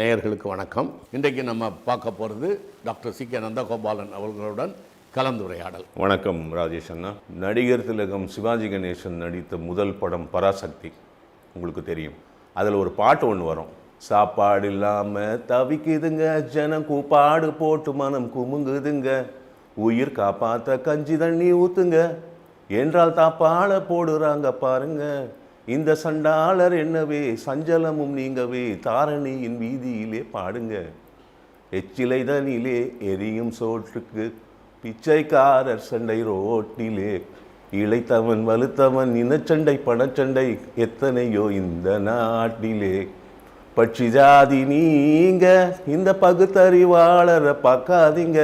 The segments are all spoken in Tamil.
நேயர்களுக்கு வணக்கம். இன்றைக்கு நம்ம பார்க்க போகிறது டாக்டர் சி கே நந்தகோபாலன் அவர்களுடன் கலந்துரையாடல். வணக்கம் ராஜேஷ் அண்ணா. நடிகர் திலகம் சிவாஜி கணேசன் நடித்த முதல் படம் பராசக்தி. உங்களுக்கு தெரியும். அதில் ஒரு பாட்டு ஒன்று வரும். சாப்பாடு இல்லாமல் தவிக்குதுங்க ஜனம் கூப்பாடு போட்டு மனம் குமுங்குதுங்க. உயிர் காப்பாற்ற கஞ்சி தண்ணி ஊற்றுங்க என்றால் தாப்பால போடுறாங்க பாருங்கள் இந்த சண்டாளர் என்னவே சஞ்சலமும் நீங்கவே தாரணியின் வீதியிலே பாடுங்க. எச்சிலைதனிலே எரியும் சோற்றுக்கு பிச்சைக்காரர் சண்டை ரோட்டிலே. இளைத்தவன் வலுத்தவன் இனச்சண்டை பணச்சண்டை எத்தனையோ இந்த நாட்டிலே. பட்சி ஜாதி நீங்க இந்த பகுத்தறிவாளரை பார்க்காதீங்க.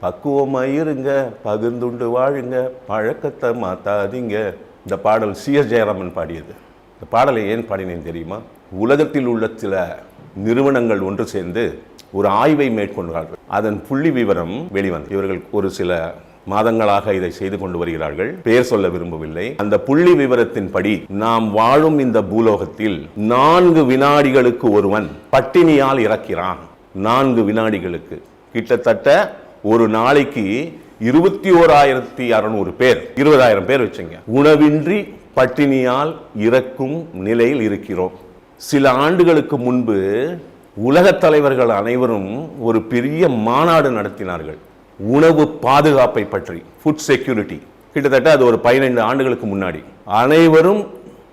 பக்குவமாக இருங்க பகிர்ந்துண்டு வாழுங்க பழக்கத்தை மாத்தாதீங்க. இந்த பாடல் சிஎஸ் ஜெயராமன் பாடியது. இந்த பாடலை ஏன் பாடினேன் தெரியுமா? உலகத்தில் உள்ள சில நிறுவனங்கள் ஒன்று சேர்ந்து ஒரு ஆய்வை மேற்கொண்டார்கள் அதன் புள்ளி விவரம் வெளிவந்தது இவர்கள் ஒரு சில மாதங்களாக இதை செய்து கொண்டு வருகிறார்கள். பெயர் சொல்ல விரும்பவில்லை. அந்த புள்ளி விவரத்தின்படி நாம் வாழும் இந்த பூலோகத்தில் நான்கு வினாடிகளுக்கு ஒருவன் பட்டினியால் இறக்கிறான். நான்கு வினாடிகளுக்கு. கிட்டத்தட்ட ஒரு நாளைக்கு இருபத்தி ஓராயிரத்தி அறநூறு பேர் இருபதாயிரம் பேர் வச்சுங்க. உணவின்றி பட்டினியால் இறக்கும் நிலையில் இருக்கிறோம். சில ஆண்டுகளுக்கு முன்பு உலகத் தலைவர்கள் அனைவரும் ஒரு பெரிய மாநாடு நடத்தினார்கள். உணவு பாதுகாப்பை பற்றி ஃபுட் செக்யூரிட்டி கிட்டத்தட்ட அது ஒரு பதினைந்து ஆண்டுகளுக்கு முன்னாடி. அனைவரும்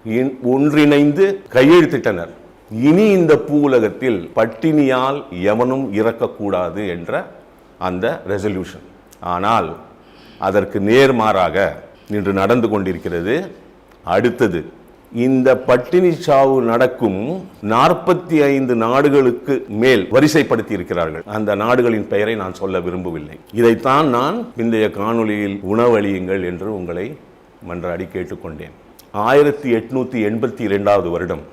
இன்- ஒன்றிணைந்து கையெழுத்திட்டனர். இனி இந்த பூவுலகத்தில் பட்டினியால் எவனும் இறக்கக்கூடாது என்ற அந்த ரெசல்யூஷன் ஆனால் அதற்கு நேர்மாறாக இன்று நடந்து கொண்டிருக்கிறது. அடுத்தது இந்த பட்டினி சாவு நடக்கும் நாற்பத்தி ஐந்து நாடுகளுக்கு மேல் வரிசைப்படுத்தி இருக்கிறார்கள் அந்த நாடுகளின் பெயரை நான் சொல்ல விரும்பவில்லை. இதைத்தான் நான் பிந்தைய காணொளியில் உணவளியுங்கள் என்று உங்களை மன்றாடி கேட்டுக்கொண்டேன். ஆயிரத்தி எட்நூத்தி எண்பத்தி இரண்டாவது வருடம்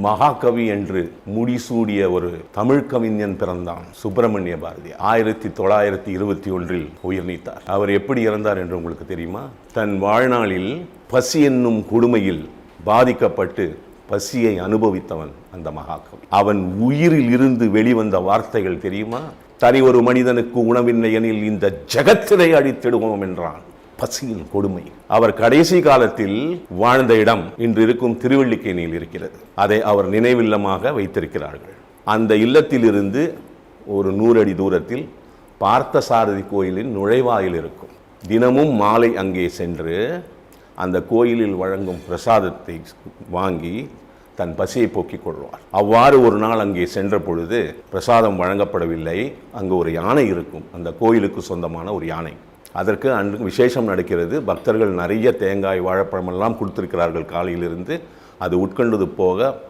மகாகவி என்று முடிசூடிய ஒரு தமிழ் கவிஞன் பிறந்தான் சுப்பிரமணிய பாரதி. ஆயிரத்தி தொள்ளாயிரத்தி இருபத்தி ஒன்றில் உயிர் நீத்தார். அவர் எப்படி இறந்தார் என்று உங்களுக்கு தெரியுமா? தன் வாழ்நாளில் பசி என்னும் கொடுமையில் பாதிக்கப்பட்டு பசியை அனுபவித்தவன் அந்த மகாகவி. அவன் உயிரில் இருந்து வெளிவந்த வார்த்தைகள் தெரியுமா? தனி ஒரு மனிதனுக்கு உணவில்லை எனில் இந்த ஜகத்தினை அழித்திடுவோம் என்றான். பசியின் கொடுமை. அவர் கடைசி காலத்தில் வாழ்ந்த இடம் இன்று இருக்கும் திருவள்ளிக்கேணியில் இருக்கிறது. அதை அவர் நினைவில்லமாக வைத்திருக்கிறார்கள். அந்த இல்லத்திலிருந்து ஒரு நூறு அடி தூரத்தில் பார்த்தசாரதி கோயிலின் நுழைவாயில் இருக்கும். தினமும் மாலை அங்கே சென்று அந்த கோயிலில் வழங்கும் பிரசாதத்தை வாங்கி தன் பசியை போக்கிக் கொள்வார். அவ்வாறு ஒரு நாள் அங்கே சென்ற பொழுது பிரசாதம் வழங்கப்படவில்லை. அங்கு ஒரு யானை இருக்கும். அந்த கோயிலுக்கு சொந்தமான ஒரு யானை. அதற்கு அன்று விசேஷம் நடக்கிறது. பக்தர்கள் நிறைய தேங்காய் வாழைப்பழமெல்லாம் கொடுத்திருக்கிறார்கள் காலையிலிருந்து. அது உட்கொண்டது போக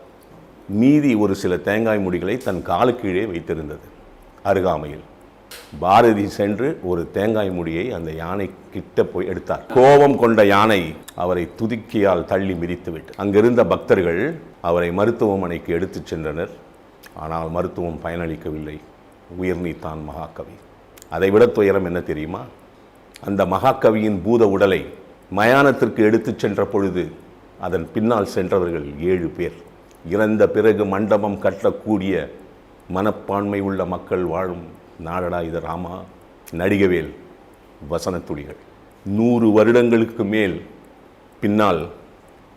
மீதி ஒரு சில தேங்காய் முடிகளை தன் காலு கீழே வைத்திருந்தது. அருகாமையில் பாரதி சென்று ஒரு தேங்காய் முடியை அந்த யானை கிட்ட போய் எடுத்தார். கோபம் கொண்ட யானை அவரை துதுக்கியால் தள்ளி மிதித்துவிட்டு அங்கிருந்த பக்தர்கள் அவரை மருத்துவமனைக்கு எடுத்துச் சென்றனர். ஆனால் மருத்துவம் பயனளிக்கவில்லை. உயிர் நீத்தான் மகாகவி. அதைவிட துயரம் என்ன தெரியுமா? அந்த மகாகவியின் பூத உடலை மயானத்திற்கு எடுத்துச் சென்ற பொழுது அதன் பின்னால் சென்றவர்கள் ஏழு பேர். இறந்த பிறகு மண்டபம் கட்டக்கூடிய மனப்பான்மை உள்ள மக்கள் வாழும் நாடடா இது ராமா நடிகவேல் வசனத்துளிகள். நூறு வருடங்களுக்கு மேல் பின்னால்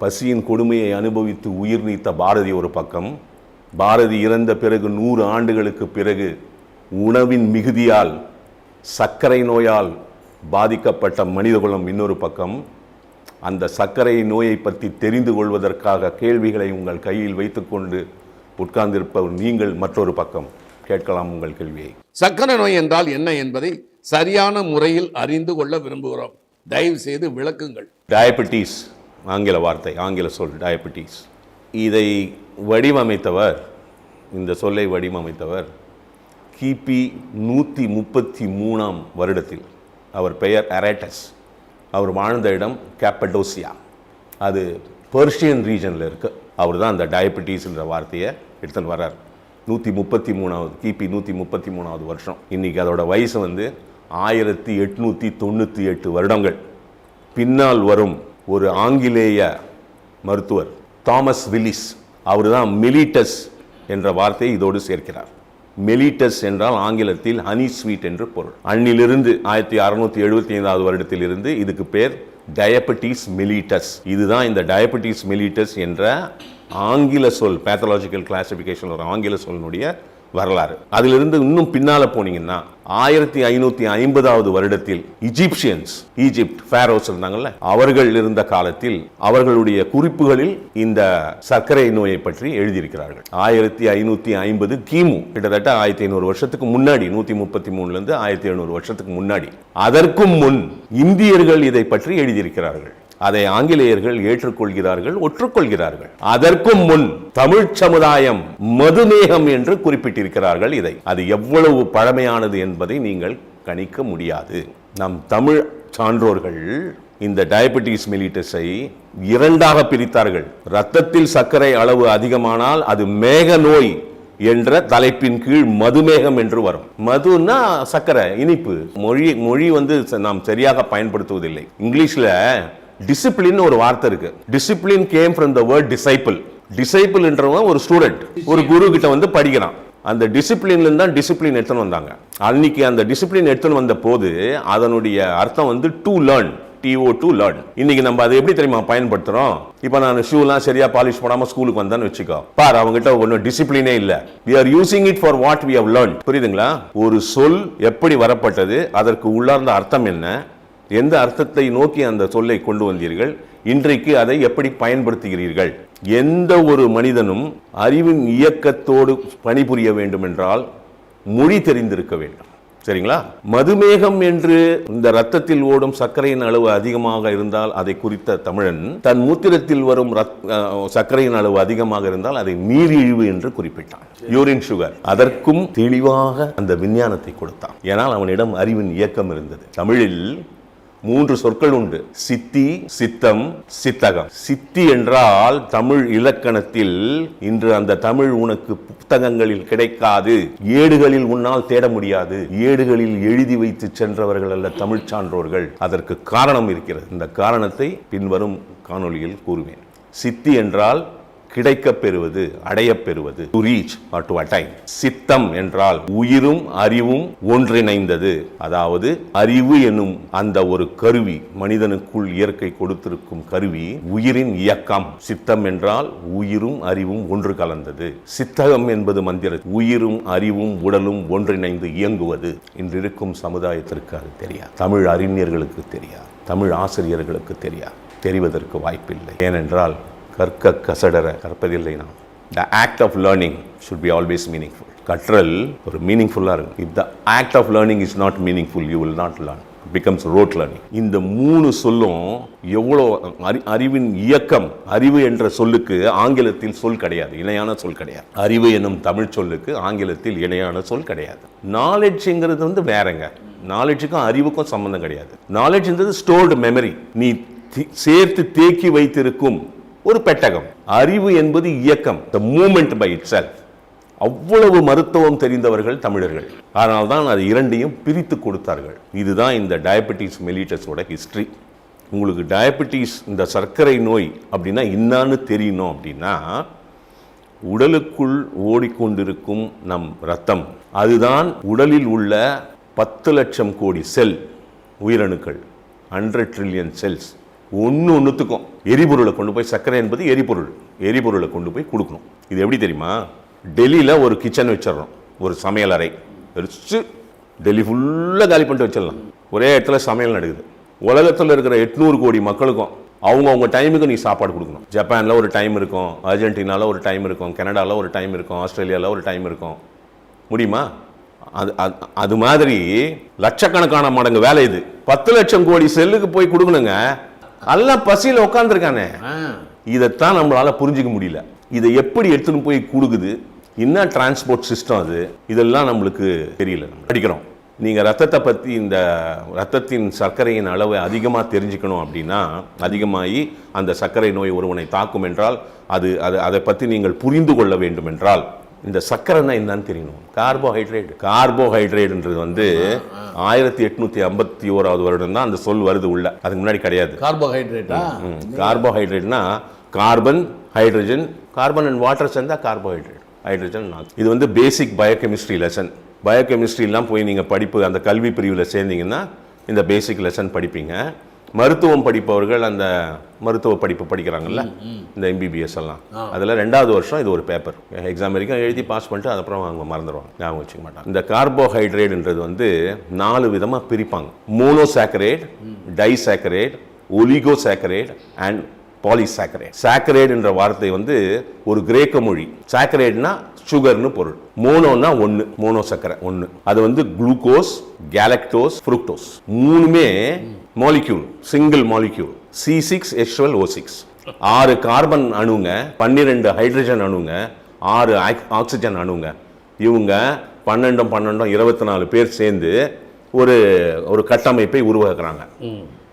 பசியின் கொடுமையை அனுபவித்து உயிர் நீத்த பாரதி ஒரு பக்கம். பாரதி இறந்த பிறகு நூறு ஆண்டுகளுக்கு பிறகு உணவின் மிகுதியால் சர்க்கரை நோயால் பாதிக்கப்பட்ட மனிதகுலம் இன்னொரு பக்கம் அந்த சர்க்கரை நோயை பற்றி தெரிந்து கொள்வதற்காக கேள்விகளை உங்கள் கையில் வைத்துக்கொண்டு உட்கார்ந்திருப்பவர் நீங்கள் மற்றொரு பக்கம். கேட்கலாம் உங்கள் கேள்வியை. சக்கரை நோய் என்றால் என்ன என்பதை சரியான முறையில் அறிந்து கொள்ள விரும்புகிறோம். தயவு செய்து விளக்குங்கள். டயபெட்டிஸ் ஆங்கில வார்த்தை ஆங்கில சொல் டயபெட்டிஸ். இதை வடிவமைத்தவர் இந்த சொல்லை வடிவமைத்தவர் கிபி நூற்றி முப்பத்தி மூணாம் வருடத்தில் அவர் பெயர் அரேட்டஸ் அவர் வாழ்ந்த இடம் கேப்படோசியா அது பெர்ஷியன் ரீஜனில் இருக்கு. அவர் தான் அந்த டயபெட்டிஸ்ன்ற வார்த்தையை எடுத்துன்னு வர்றார். நூற்றி முப்பத்தி மூணாவது கிபி நூற்றி முப்பத்தி மூணாவது வருஷம். இன்றைக்கி அதோட வயசு வந்து ஆயிரத்தி எட்நூற்றி தொண்ணூற்றி எட்டு வருடங்கள். பின்னால் வரும் ஒரு ஆங்கிலேய மருத்துவர் தாமஸ் வில்லிஸ் அவர் தான் மிலிட்டஸ் என்ற வார்த்தையை இதோடு சேர்க்கிறார். மெலிட்டஸ் என்றால் ஆங்கிலத்தில் ஹனி ஸ்வீட் என்று பொருள். அன்னிலிருந்து ஆயிரத்தி அறுநூத்தி எழுபத்தி ஐந்தாவது வருடத்தில் இருந்து இதுக்கு பேர் டயபட்டிஸ் மெலிட்டஸ். இதுதான் இந்த டயபட்டிஸ் மெலிட்டஸ் என்ற ஆங்கில சொல் பேத்தலாஜிக்கல் கிளாசிபிகேஷன் ஒரு ஆங்கில சொல்னுடைய வரலாறு. அதிலிருந்து இன்னும் பின்னால போனீங்கன்னா ஆயிரத்தி ஐநூத்தி ஐம்பதாவது வருடத்தில் இஜிப்சியன்ஸ் ஈஜிப்ட் ஃபேரோஸ் இருந்தாங்கல்ல அவர்கள் இருந்த காலத்தில் அவர்களுடைய குறிப்புகளில் இந்த சர்க்கரை நோயை பற்றி எழுதியிருக்கிறார்கள். ஆயிரத்தி ஐநூத்தி ஐம்பது கிமு கிட்டத்தட்ட ஆயிரத்தி ஐநூறு வருஷத்துக்கு முன்னாடி நூத்தி முப்பத்தி மூணுல இருந்து ஆயிரத்தி எழுநூறு வருஷத்துக்கு முன்னாடி. அதற்கும் முன் இந்தியர்கள் இதை பற்றி எழுதியிருக்கிறார்கள். அதை ஆங்கிலேயர்கள் ஏற்றுக்கொள்கிறார்கள் ஒற்றுக்கொள்கிறார்கள். அதற்கும் முன் தமிழ் சமுதாயம் மதுமேகம் என்று குறிப்பிட்டிருக்கிறார்கள் இதை. அது எவ்வளவு பழமையானது என்பதை நீங்கள் கணிக்க முடியாது. நம் தமிழ் சான்றோர்கள் இந்த டயபெட்டிஸ் மெலிட்டஸை இரண்டாக பிரித்தார்கள். ரத்தத்தில் சர்க்கரை அளவு அதிகமானால் அது மேக நோய் என்ற தலைப்பின் கீழ் மதுமேகம் என்று வரும். மதுன்னா சர்க்கரை இனிப்பு. மொழி மொழி வந்து நாம் சரியாக பயன்படுத்துவதில்லை. இங்கிலீஷ்ல டிசிப்ளின் ஒரு வார்த்தை இருக்கு. Discipline came from the word disciple disciple என்றவன் ஒரு ஸ்டூடெண்ட் ஒரு குரு கிட்ட வந்து படிக்கிறான். அந்த டிசிப்ளின்ல தான் டிசிப்ளின் எடுத்துன்னு வந்தாங்க. அன்னைக்கு அந்த டிசிப்ளின் எடுத்துன்னு வந்த போது அதனுடைய அர்த்தம் வந்து to learn do to learn இன்னைக்கு நம்ம அதை எப்படி தெரியுமா பயன்படுத்துறோம்? இப்போ நான் ஷூலாம் சரியா பாலிஷ் பண்ணாம ஸ்கூலுக்கு வந்தேன்னு வச்சுக்கோ. பார் அவங்க கிட்ட ஒன்றும் டிசிப்ளினே இல்ல. We are using it for what we have learned. புரியுதுங்களா? ஒரு சொல் எப்படி வரப்பட்டது? அதற்கு உள்ளார்ந்த அர்த்தம் என்ன? எந்த அர்த்தத்தை நோக்கி அந்த சொல்லை கொண்டு வந்தீர்கள்? இன்றைக்கு அதை எப்படி பயன்படுத்துகிறீர்கள்? எந்த ஒரு மனிதனும் அறிவின் இயக்கத்தோடு பணிபுரிய வேண்டும் என்றால் மொழி தெரிந்திருக்க வேண்டும். சரிங்களா? மதுமேகம் என்று இந்த ரத்தத்தில் ஓடும் சர்க்கரையின் அளவு அதிகமாக இருந்தால் அதை குறித்த தமிழன் தன் மூத்திரத்தில் வரும் சர்க்கரையின் அளவு அதிகமாக இருந்தால் அதை நீரிழிவு என்று குறிப்பிட்டான். யூரின் சுகர் அதற்கும் தெளிவாக அந்த விஞ்ஞானத்தை கொடுத்தான். ஏனால் அவனிடம் அறிவின் இயக்கம் இருந்தது. தமிழில் மூன்று சொற்கள் உண்டு. சித்தி சித்தம் சித்தகம். சித்தி என்றால் தமிழ் இலக்கணத்தில் இன்று அந்த தமிழ் உனக்கு புத்தகங்களில் கிடைக்காது. ஏடுகளில் உன்னால் தேட முடியாது. ஏடுகளில் எழுதி வைத்து சென்றவர்கள் அல்ல தமிழ் சான்றோர்கள். அதற்கு காரணம் இருக்கிறது. இந்த காரணத்தை பின்வரும் காணொளியில் கூறுவேன். சித்தி என்றால் கிடைக்கப் பெறுவது அடையப் பெறுவது to reach or to attain சித்தம் என்றால் உயிரும் அறிவும் ஒன்றிணைந்தது. அதாவது அறிவு என்னும் அந்த ஒரு கருவி மனிதனுக்குள் இயற்கை கொடுத்திருக்கும் கருவி உயிரின் இயக்கம். சித்தம் என்றால் உயிரும் அறிவும் ஒன்று கலந்தது. சித்தகம் என்பது மந்திர உயிரும் அறிவும் உடலும் ஒன்றிணைந்து இயங்குவது. இன்றிருக்கும் சமுதாயத்திற்கு அது தெரியாது. தமிழ் அறிஞர்களுக்கு தெரியாது. தமிழ் ஆசிரியர்களுக்கு தெரியாது. தெரிவதற்கு வாய்ப்பில்லை. ஏனென்றால் கற்க கசடர கற்பதில்லை நாம். The act of learning should be always meaningful கற்றல் ஒரு மீனிங்ஃபுல்லாக இருக்கும். If the act of learning is not meaningful you will not learn becomes rote learning இந்த மூணு சொல்லும் எவ்வளோ அறி அறிவின் இயக்கம் அறிவு என்ற சொல்லுக்கு ஆங்கிலத்தில் சொல் கிடையாது. இணையான சொல் கிடையாது. அறிவு என்னும் தமிழ் சொல்லுக்கு ஆங்கிலத்தில் இணையான சொல் கிடையாது. நாலேஜ்ங்கிறது வந்து வேறங்க. நாலேஜுக்கும் அறிவுக்கும் சம்மந்தம் கிடையாது. நாலேஜ்ன்றது ஸ்டோர்டு மெமரி நீ தி- சேர்த்து தேக்கி வைத்திருக்கும் ஒரு பெட்டகம். அறிவு என்பது இயக்கம் the movement by itself அவ்வளவு மருத்துவம் தெரிந்தவர்கள் தமிழர்கள். ஆனால் தான் அது இரண்டையும் பிரித்து கொடுத்தார்கள். இதுதான் இந்த டயபெட்டிஸ் மெலிட்டஸோட ஹிஸ்ட்ரி உங்களுக்கு டயபெட்டிஸ் இந்த சர்க்கரை நோய் அப்படின்னா என்னான்னு தெரியணும் அப்படின்னா உடலுக்குள் ஓடிக்கொண்டிருக்கும் நம் ரத்தம். அதுதான் உடலில் உள்ள பத்து லட்சம் கோடி செல் உயிரணுக்கள் ஹண்ட்ரட் ட்ரில்லியன் செல்ஸ் ஒன்று ஒன்றுத்துக்கும் எரிபொருளை கொண்டு போய் சர்க்கரை என்பது எரிபொருள். எரிபொருளை கொண்டு போய் கொடுக்கணும். இது எப்படி தெரியுமா? டெல்லியில் ஒரு கிச்சன் வச்சிடறோம். ஒரு சமையல் அறை. வச்சு டெல்லி ஃபுல்லாக காலி பண்ணிட்டு வச்சிடலாம். ஒரே இடத்துல சமையல் நடக்குது. உலகத்தில் இருக்கிற எட்நூறு கோடி மக்களுக்கும் அவங்கவுங்க டைமுக்கு நீ சாப்பாடு கொடுக்கணும். ஜப்பானில் ஒரு டைம் இருக்கும். அர்ஜென்டினாவில் ஒரு டைம் இருக்கும். கனடாவில் ஒரு டைம் இருக்கும். ஆஸ்திரேலியாவில் ஒரு டைம் இருக்கும். முடியுமா? அது அது- அது மாதிரி லட்சக்கணக்கான மடங்கு வேலை இது. பத்து லட்சம் கோடி செல்லுக்கு போய் கொடுக்கணுங்க. எல்லாம் பசியில் உட்காந்துருக்கானே இதைத்தான் நம்மளால புரிஞ்சிக்க முடியல. இதை எப்படி எடுத்துன்னு போய் கொடுக்குது என்ன டிரான்ஸ்போர்ட் சிஸ்டம் அது? இதெல்லாம் நம்மளுக்கு தெரியல. படிக்கிறோம். நீங்கள் ரத்தத்தை பற்றி இந்த ரத்தத்தின் சர்க்கரையின் அளவை அதிகமாக தெரிஞ்சுக்கணும் அப்படின்னா அதிகமாகி அந்த சர்க்கரை நோய் ஒருவனை தாக்கும் என்றால் அது அது அதை பற்றி நீங்கள் புரிந்து கொள்ள வேண்டும் என்றால் இந்த சர்க்கரைனா என்னன்னு தெரியணும். கார்போஹைட்ரேட். கார்போஹைட்ரேட்ன்றது வந்து ஆயிரத்தி எட்நூத்தி ஐம்பத்தி ஓராவது வருடம் தான் அந்த சொல் வருது உள்ள. அதுக்கு முன்னாடி கிடையாது. கார்போஹைட்ரேட்டா? கார்போஹைட்ரேட்னா carbon hydrogen carbon and water சேர்ந்தா கார்போஹைட்ரேட் ஹைட்ரஜன் இது வந்து பேசிக் பயோகெமிஸ்ட்ரி லெசன் பயோகெமிஸ்ட்ரிலாம் போய் நீங்கள் படிப்பு அந்த கல்வி பிரிவில் சேர்ந்தீங்கன்னா இந்த பேசிக் லெசன் படிப்பீங்க. மருத்துவம் படிப்பவர்கள் அந்த மருத்துவ படிப்பு படிக்கிறாங்கல்ல இந்த எம்பிபிஎஸ் எல்லாம். அதில் ரெண்டாவது வருஷம் இது ஒரு பேப்பர் எக்ஸாம் வரைக்கும் எழுதி பாஸ் பண்ணிட்டு அதுக்கப்புறம் அவங்க மறந்துடுவாங்க ஞாபகம் வச்சுக்க மாட்டாங்க. இந்த கார்போஹைட்ரேட்ன்றது வந்து நாலு விதமாக பிரிப்பாங்க. மோனோசாக்கரேட் டைசாக்கரேட் ஒலிகோசாக்கரேட் அண்ட் பாலிசாக்கரேட் சாக்கரேட் என்ற வார்த்தை வந்து ஒரு கிரேக்க மொழி. சாக்கரேட்னா சுகர்னு பொருள். மோனோனா ஒன்று மோனோ சக்கரை ஒன்று அது வந்து குளுக்கோஸ் கேலக்டோஸ் ஃப்ருக்டோஸ் மூணுமே molecule single molecule C six H twelve O six ஆறு கார்பன் அணுங்க பன்னிரெண்டு ஹைட்ரஜன் அணுங்க ஆறு ஆக்- ஆக்சிஜன் அணுங்க. இவங்க பன்னெண்டும் பன்னெண்டும் இருபத்தி நாலு பேர் சேர்ந்து ஒரு ஒரு கட்டமைப்பை உருவாக்குறாங்க.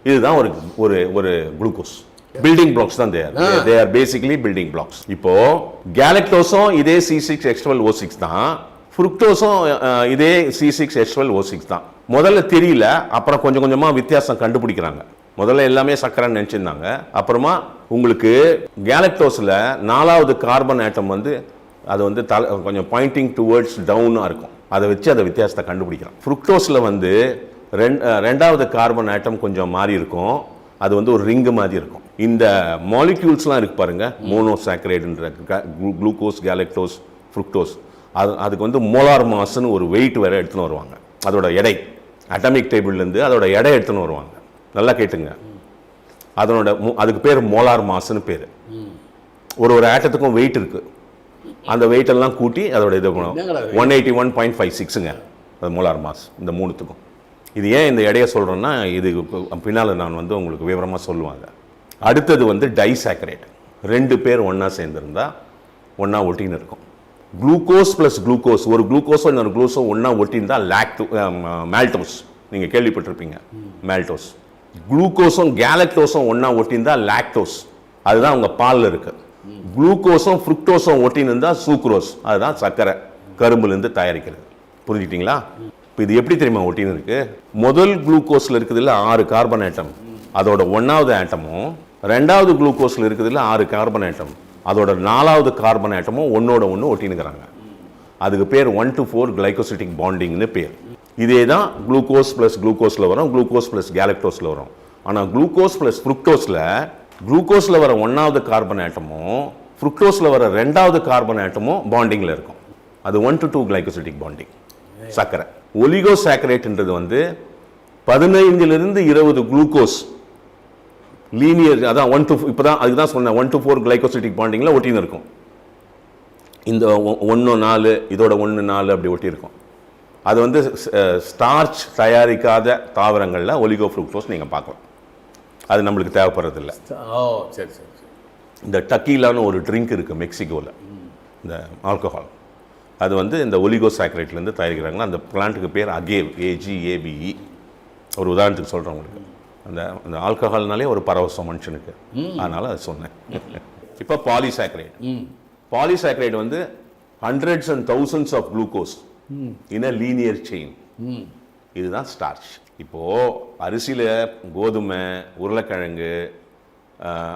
இதுதான் ஒரு ஒரு ஒரு குளுக்கோஸ் பில்டிங் பிளாக்ஸ் தான் there they are basically building blocks இப்போ கேலக்டோஸும் இதே C six H twelve O six தான் ஃப்ருக்டோஸும் அஹ், இதே C six H twelve O six தான். முதல்ல தெரியல அப்புறம் கொஞ்சம் கொஞ்சமா வித்தியாசம் கண்டுபிடிக்கிறாங்க. முதல்ல எல்லாமே சக்கரைன்னு நினச்சிருந்தாங்க. அப்புறமா உங்களுக்கு கேலக்டோஸில் நாலாவது கார்பன் ஆட்டம் வந்து அது வந்து தலை கொஞ்சம் பாயிண்டிங் டுவர்ட்ஸ் டவுனாக இருக்கும். அதை வச்சு அதை வித்தியாசத்தை கண்டுபிடிக்கிறான். ஃப்ருக்டோஸில் வந்து ரெண் ரெண்டாவது கார்பன் ஆட்டம் கொஞ்சம் மாறி இருக்கும். அது வந்து ஒரு ரிங்கு மாதிரி இருக்கும். இந்த மாலிக்யூல்ஸ்லாம் இருக்கு பாருங்க. மோனோசாக்கரேட்ன்ற குளுக்கோஸ் கேலக்டோஸ் ஃப்ருக்டோஸ் அது அதுக்கு வந்து மோலார் மாஸ்னு ஒரு வெயிட் வேற எடுத்துன்னு வருவாங்க. அதோட எடை. அட்டமிக் டேபிள்லேருந்து அதோட எடை எடுத்துன்னு வருவாங்க. நல்லா கேட்டுங்க. அதனோட மு- அதுக்கு பேர் மோலார் மாஸ்னு பேர். ஒரு ஒரு ஆட்டத்துக்கும் வெயிட் இருக்கு. அந்த weight எல்லாம் கூட்டி அதோட இது பண்ணும் one eighty one point five சிக்ஸுங்க அது மோலார் மாஸ் இந்த மூணுத்துக்கும். இது ஏன் இந்த எடையை சொல்கிறேன்னா இது பின்னால் நான் வந்து உங்களுக்கு விவரமாக சொல்லுவாங்க அடுத்தது வந்து டைசாக்கரேட் ரெண்டு பேர் ஒன்றா சேர்ந்துருந்தா ஒன்றா ஒட்டின்னு இருக்கும். குளுக்கோஸ் ப்ளஸ் குளுக்கோஸ் ஒரு குளுக்கோஸோ இன்னொரு குளுக்கோஸும் ஒன்றா ஒட்டியிருந்தா லாக்டோ மேல்டோஸ் நீங்கள் கேள்விப்பட்டிருப்பீங்க. மேல்டோஸ் குளுக்கோஸும் கேலக்டோஸும் ஒன்றா ஒட்டியிருந்தா லாக்டோஸ் அதுதான் உங்கள் பாலில் இருக்குது குளுக்கோஸும் ஃப்ருக்டோஸும் ஒட்டின்னு இருந்தால் சூக்ரோஸ் அதுதான் சர்க்கரை. கரும்புலேருந்து தயாரிக்கிறது. புரிஞ்சுக்கிட்டீங்களா? இப்போ இது எப்படி தெரியுமா ஒட்டின்னு இருக்குது முதல் குளுக்கோஸில் இருக்குதுல்ல ஆறு கார்பன் ஆட்டம் அதோட ஒன்றாவது ஆட்டமும் ரெண்டாவது குளுக்கோஸில் இருக்குதுல்ல ஆறு கார்பன் ஆட்டம் அதோட நாலாவது கார்பன் ஆட்டமும் ஒன்றோட ஒன்று ஒட்டினுக்கிறாங்க. அதுக்கு பேர் ஒன் டு ஃபோர் கிளைகோசிட்டிக் பாண்டிங்னு பேர். இதே தான் குளுக்கோஸ் ப்ளஸ் குளுக்கோஸில் வரும் குளுக்கோஸ் ப்ளஸ் கேலக்டோஸில் வரும். ஆனால் குளுக்கோஸ் ப்ளஸ் ஃப்ருக்டோஸில் குளுக்கோஸில் வர ஒன்றாவது கார்பன் ஆட்டமும் ஃப்ருக்டோஸில் வர ரெண்டாவது கார்பன் ஆட்டமும் பாண்டிங்கில் இருக்கும். அது one two two glycosidic bonding சர்க்கரை. ஒலிகோசாக்கரேட்ன்றது வந்து பதினைந்திலிருந்து இருபது குளுக்கோஸ் லீனியர் அதான் ஒன் டு இப்போ தான் அதுக்கு தான் சொன்னேன் ஒன் டு ஃபோர் கிளைகோசிட்டிக் பாண்டிங்கில் ஒட்டின்னு இருக்கும். இந்த ஒன்று நாலு இதோட ஒன்று நாலு அப்படி ஒட்டியிருக்கும் அது வந்து ஸ்டார்ச் தயாரிக்காத தாவரங்களில் ஒலிகோ ஃப்ரூக்டோஸ் நீங்கள் பார்க்கலாம். அது நம்மளுக்கு தேவைப்படுறதில்ல. ஓ சரி சரி இந்த டக்கீலான்னு ஒரு ட்ரிங்க் இருக்குது மெக்சிகோவில் இந்த ஆல்கஹால் அது வந்து இந்த ஒலிகோ சாக்ரேட்லேருந்து தயாரிக்கிறாங்கன்னா அந்த பிளான்ட்டுக்கு பேர் அகேவ் ஏஜிஏபிஇ ஒரு உதாரணத்துக்கு சொல்கிறேன் உங்களுக்கு. அந்த அந்த ஆல்கஹால்னாலே ஒரு பரவசம் மனுஷனுக்கு. அதனால் அதை சொன்னேன். இப்போ பாலிசாக்ரேட் பாலிசாக்ரைட் வந்து hundreds and thousands of glucose in a linear chain இதுதான் ஸ்டார்ச் இப்போ அரிசியில் கோதுமை உருளைக்கிழங்கு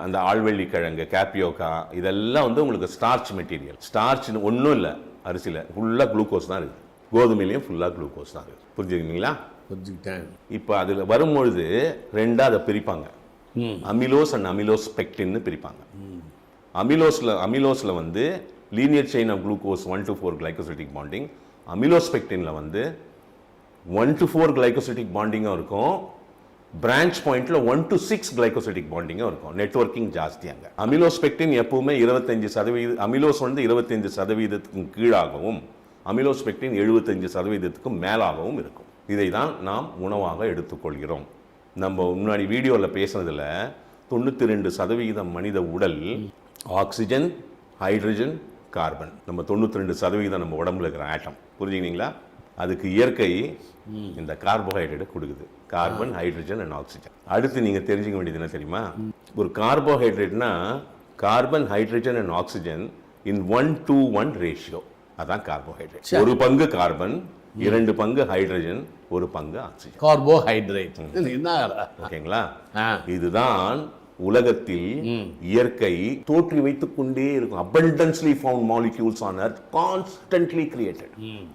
அந்த ஆழ்வெள்ளி கிழங்கு கேப்பியோக்கா இதெல்லாம் வந்து உங்களுக்கு ஸ்டார்ச் மெட்டீரியல் ஸ்டார்ச் ஒன்றும் இல்லை அரிசியில். ஃபுல்லாக குளுக்கோஸ் தான் இருக்குது கோதுமையிலையும் ஃபுல்லாக குளுக்கோஸ் தான் இருக்குது புரிஞ்சுக்கிங்களா புரிஞ்சுக்கிட்டேன். இப்போ அதில் வரும்பொழுது ரெண்டாக அதை பிரிப்பாங்க. அமிலோஸ் அண்ட் அமிலோஸ் பெக்டின்னு பிரிப்பாங்க அமிலோஸில் அமிலோஸில் வந்து linear chain of glucose one two four glycosidic bonding அமிலோஸ்பெக்டினில் வந்து ஒன் டு ஃபோர் கிளைகோசிட்டிக் பாண்டிங்கும் இருக்கும். பிரான்ச் பாயிண்ட்ல ஒன் டு சிக்ஸ் கிளைகோசிட்டிக் பாண்டிங்கும் இருக்கும். நெட்வொர்க்கிங் ஜாஸ்தி அங்கே. அமிலோஸ்பெக்டின் எப்பவுமே இருபத்தஞ்சு சதவீத அமிலோஸ் வந்து இருபத்தஞ்சு சதவீதத்துக்கு கீழாகவும் அமிலோஸ்பெக்டின் எழுபத்தஞ்சு சதவீதத்துக்கும் மேலாகவும் இருக்கும். இதை தான் நாம் உணவாக எடுத்துக்கொள்கிறோம். நம்ம முன்னாடி வீடியோவில் பேசுனதுல தொண்ணூற்றி ரெண்டு சதவிகிதம் மனித உடல் ஆக்சிஜன் ஹைட்ரஜன் கார்பன். நம்ம தொண்ணூற்றி ரெண்டு சதவிகிதம் நம்ம உடம்புல இருக்கிற ஆட்டம். புரிஞ்சுக்கிங்களா அதுக்கு இயற்கை இந்த கார்போஹைட்ரேட்டை கொடுக்குது. Carbon hydrogen and oxygen. அடுத்து நீங்கள் தெரிஞ்சுக்க வேண்டியது என்ன தெரியுமா? ஒரு கார்போஹைட்ரேட்னா carbon hydrogen and oxygen in one two one ratio அதான் கார்போஹைட்ரேட். ஒரு பங்கு கார்பன் இரண்டு பங்கு ஹைட்ரஜன் ஒரு பங்கு ஆக்சிஜன். கார்போஹைட்ரேட். என்ன? ஓகேங்களா? இதுதான் உலகத்தில் இயற்கை தோற்றி வைத்துக் கொண்டே இருக்கும். Abundantly found molecules on earth constantly created.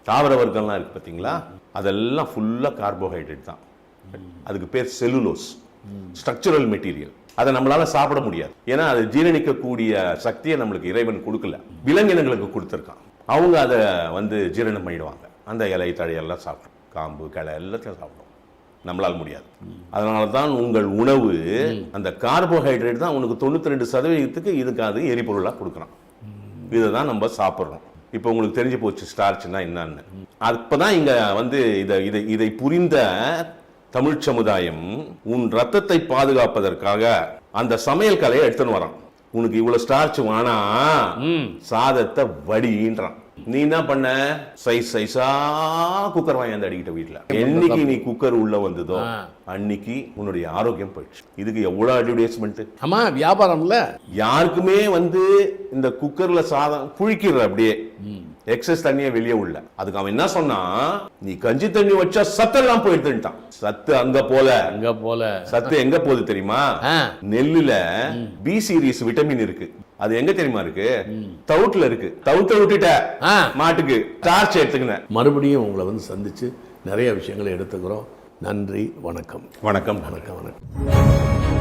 தாவர வர்க்கம்லாம் இருக்கு பாத்தீங்களா? அதெல்லாம் ஃபுல்லா கார்போஹைட்ரேட் தான். அதுக்கு பேர் செல்லுலோஸ் ஸ்ட்ரக்சரல் மெட்டீரியல் அதை நம்மளால சாப்பிட முடியாது. ஏன்னா அது ஜீரணிக்கக்கூடிய சக்தியை நம்மளுக்கு இறைவன் கொடுக்கல. விலங்கினங்களுக்கு கொடுத்துருக்கான். அவங்க அதை வந்து ஜீரணம் பண்ணிடுவாங்க. அந்த இலை தழையெல்லாம் சாப்பிடும். காம்பு கிளை எல்லாத்தையும் சாப்பிடும். நம்மளால முடியாது. அதனால தான் உங்கள் உணவு அந்த கார்போஹைட்ரேட் தான் உனக்கு தொண்ணூத்தி ரெண்டு சதவீதத்துக்கு இதுக்கு அது எரிபொருளாக கொடுக்குறான் இதை தான் நம்ம சாப்பிட்றோம் இப்போ உங்களுக்கு தெரிஞ்சு போச்சு ஸ்டார்ச்னா என்னன்னு. அப்பதான் இங்க வந்து இதை இதை இதை புரிந்த தமிழ் சமுதாயம் உன் ரத்தத்தை பாதுகாப்பதற்காக அந்த சமையல் கலையை எடுத்துன்னு வரான். உனக்கு இவ்வளவு ஸ்டார்ச் வேணா சாதத்தை வடின்றான் நீ என்ன பண்ண? சைஸ் சைஸா குக்கர் வாங்கி அடிக்கிட்ட வீட்டுல என்னைக்கு நீ குக்கர் உள்ள வந்ததோ அன்னைக்கு உன்னுடைய ஆரோக்கியம் போயிடுச்சு. இதுக்கு எவ்வளவு அட்வர்டைஸ்மெண்ட் ஆமா வியாபாரம்ல. யாருக்குமே வந்து இந்த குக்கர்ல சாதம் புழிக்கிற அப்படியே எக்ஸஸ் தண்ணியை வெளியே உள்ள. அதுக்கு அவன் என்ன சொன்னா நீ கஞ்சி தண்ணி வச்சா சத்தெல்லாம் போயிடுதுன்ட்டான். சத்து அங்க போல. அங்க போல. சத்து எங்க போகுது தெரியுமா. நெல்லுல பி சீரிஸ் விட்டமின் இருக்கு. அது எங்க தெரியுமா இருக்கு? தவுட்ல இருக்கு. தவுட்ட விட்டுட்ட. மாட்டுக்கு. ஸ்டார்ச் எடுத்துக்கினேன் மறுபடியும் உங்களை வந்து சந்திச்சு நிறைய விஷயங்களை எடுத்துக்கிறோம். நன்றி வணக்கம். வணக்கம். வணக்கம் வணக்கம்.